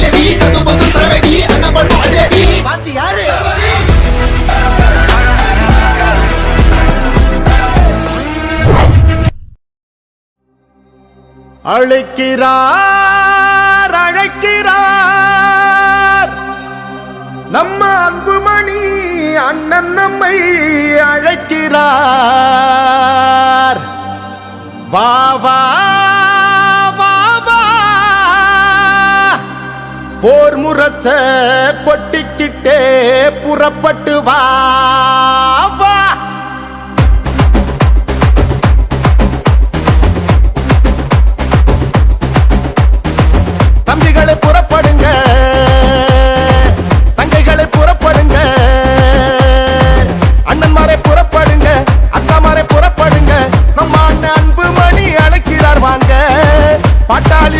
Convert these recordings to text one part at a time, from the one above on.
அதிரடி சது பொது சரவெடி அண்ணன் பண்ணும் அதிரடி பாத்தி யாரு? அழைக்கிறார் அழைக்கிறார். நம்ம அன்புமணி அண்ணன் நம்மை அழைக்கிறார். வா வா. போர் முரச கொட்டிக்கிட்டே புறப்பட்டு வா வா. தம்பிகளை புறப்படுங்க தங்கைகளை புறப்படுங்க அண்ணன்மாரை புறப்படுங்க அக்காமாரை புறப்படுங்க. நம்ம அண்ணன் அன்பு மணி அழைக்கிறார் வாங்க. பாட்டாளி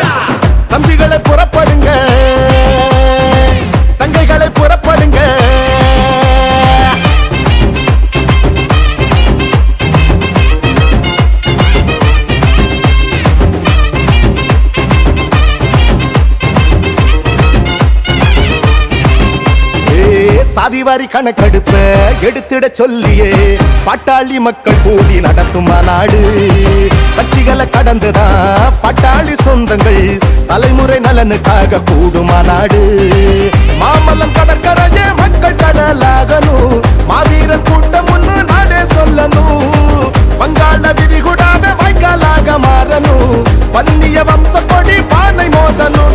தம்பிகளை புறப்படுங்க. தங்கைகளை புறப்படுங்க. சாதிவாரி கணக்கெடுப்ப எடுத்திட சொல்லியே. பாட்டாளி மக்கள் கூடி நடத்தும் மாநாடு கட்சிகளை கடந்துதான் பாட்டாளி தலைமுறை நலனுக்காக கூடுமா நாடு? மாமல்லம் கடற்கரையே மக்கள் கடலாகணும். மாவீரன் கூட்டம் ஒன்று நாடே சொல்லணும். வங்காள விரிகுடாவே வாய்க்காலாக மாறணும். பன்னிய வம்ச கொடி பானை மோதணும்